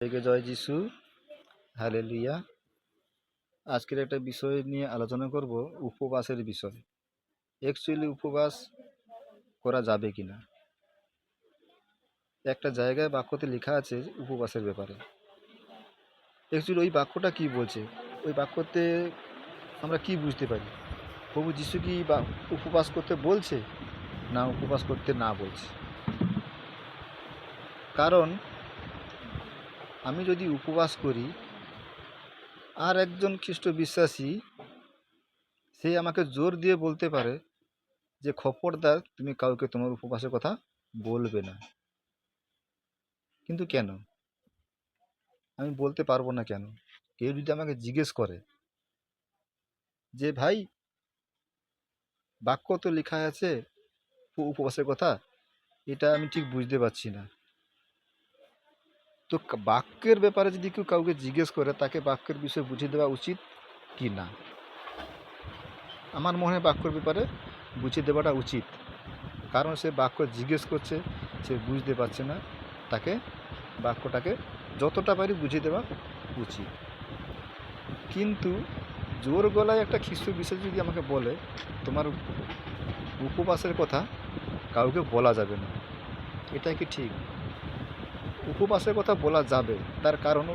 জয় যিশু। হ্যালে লুইয়া আজকের একটা বিষয় নিয়ে আলোচনা করব, উপবাসের বিষয়। অ্যাকচুয়ালি উপবাস করা যাবে কি না একটা জায়গায় বাক্যতে লেখা আছে উপবাসের ব্যাপারে। অ্যাকচুয়ালি ওই বাক্যটা কি বলছে? ওই বাক্যতে আমরা কি বুঝতে পারি? প্রভু যিশু কি বা উপবাস করতে বলছে না উপবাস করতে না বলছে? কারণ আমি যদি উপবাস করি, আর একজন খ্রিস্ট বিশ্বাসী, সে আমাকে জোর দিয়ে বলতে পারে যে, খবরদার, তুমি কাউকে তোমার উপবাসের কথা বলবে না। কিন্তু কেন? আমি বলতে পারব না কেন? কেউ যদি আমাকে জিজ্ঞেস করে যে, ভাই, বাক্য তো লেখা আছে, উপবাসের কথা, এটা আমি ঠিক বুঝতে পারছি না। তো বাক্যের ব্যাপারে যদি কেউ কাউকে জিজ্ঞেস করে, তাকে বাক্যের বিষয়ে বুঝিয়ে দেওয়া উচিত কি না? আমার মনে হয় বাক্যর ব্যাপারে বুঝিয়ে দেওয়াটা উচিত। কারণ সে বাক্য জিজ্ঞেস করছে, সে বুঝতে পারছে না, তাকে বাক্যটাকে যতটা পারি বুঝিয়ে দেওয়া উচিত। কিন্তু জোর গলায় একটা খ্রিস্ট বিষয় যদি আমাকে বলে, তোমার উপবাসের কথা কাউকে বলা যাবে না। এটা কি ঠিক? উপবাসের কথা বলা যাবে, তার কারণ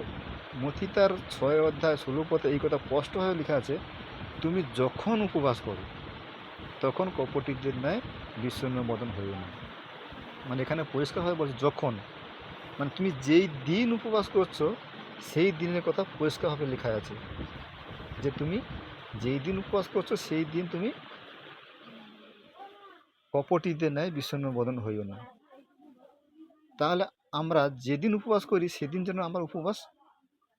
মথি তার ছয় অধ্যায় ষোলো পথে এই কথা স্পষ্টভাবে লেখা আছে, তুমি যখন উপবাস করো, তখন কপটিদের ন্যায় বিষণ্ণ মদন হইও না। মানে এখানে পরিষ্কারভাবে বলছে, যখন। মানে তুমি যেই দিন উপবাস করছ, সেই দিনের কথা পরিষ্কারভাবে লেখা আছে, যে তুমি যেই দিন উপবাস করছ, সেই দিন তুমি কপটিদের ন্যায় বিষণ্ণ বদন হইও না। তাহলে আমরা যেদিন উপবাস করি, সেদিন যেন আমার উপবাস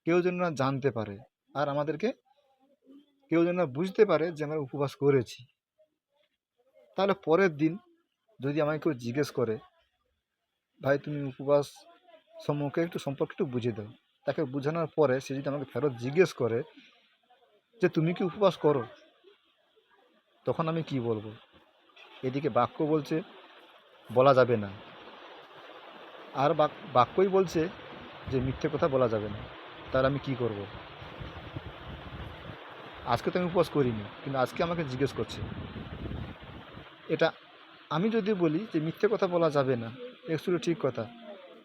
কেউ যেন না জানতে পারে আর আমাদেরকে কেউ যেন না বুঝতে পারে যে আমরা উপবাস করেছি। তাহলে পরের দিন যদি আমাকে কেউ জিজ্ঞেস করে, ভাই, তুমি উপবাস সম্মুখে একটু সম্পর্কে একটু বুঝিয়ে দাও। তাকে বোঝানোর পরে সে যদি আমাকে ফেরত জিজ্ঞেস করে যে, তুমি কি উপবাস করো? তখন আমি কি বলব? এদিকে বাক্য বলছে, বলা যাবে না। আর বাক- বাক্যই বলছে যে মিথ্যে কথা বলা যাবে না। তাহলে আমি কি করব? আজকে তো আমি উপবাস করিনি, কিন্তু আজকে আমাকে জিজ্ঞেস করছে। এটা আমি যদি বলি যে মিথ্যে কথা বলা যাবে না একচুয়ালি ঠিক কথা।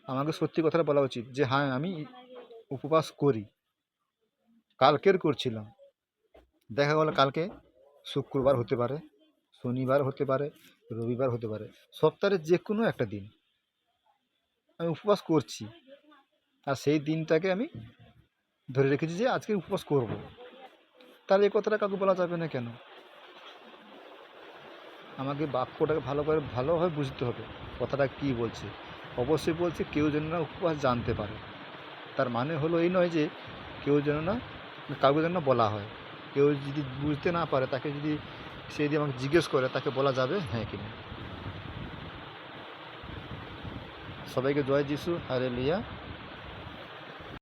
আমাকে সত্যি কথাটা বলা উচিত যে হ্যাঁ আমি উপবাস করি। কালকের করছিলাম। দেখা গেলো কালকে শুক্রবার হতে পারে, শনিবার হতে পারে, রবিবার হতে পারে, সপ্তাহের যে কোনো একটা দিন। আমি উপবাস করছি। আর সেই দিনটাকে আমি ধরে রেখেছি যে আজকে উপবাস করব। তাহলে এই কথাটা কাউকে বলা যাবে না কেন? আমাকে বাক্যটাকে ভালো করে ভালোভাবে বুঝতে হবে। কথাটা কী বলছে? অবশ্যই বলছে, কেউ যেন না উপবাস জানতে পারে। তার মানে হলো এই নয় যে কেউ যেন না, কাউকে যেন বলা হয়। কেউ যদি বুঝতে না পারে, তাকে যদি সে যদি আমাকে জিজ্ঞেস করে, তাকে বলা যাবে? হ্যাঁ কি না সবাইকে জয় যিশু হারে লিয়া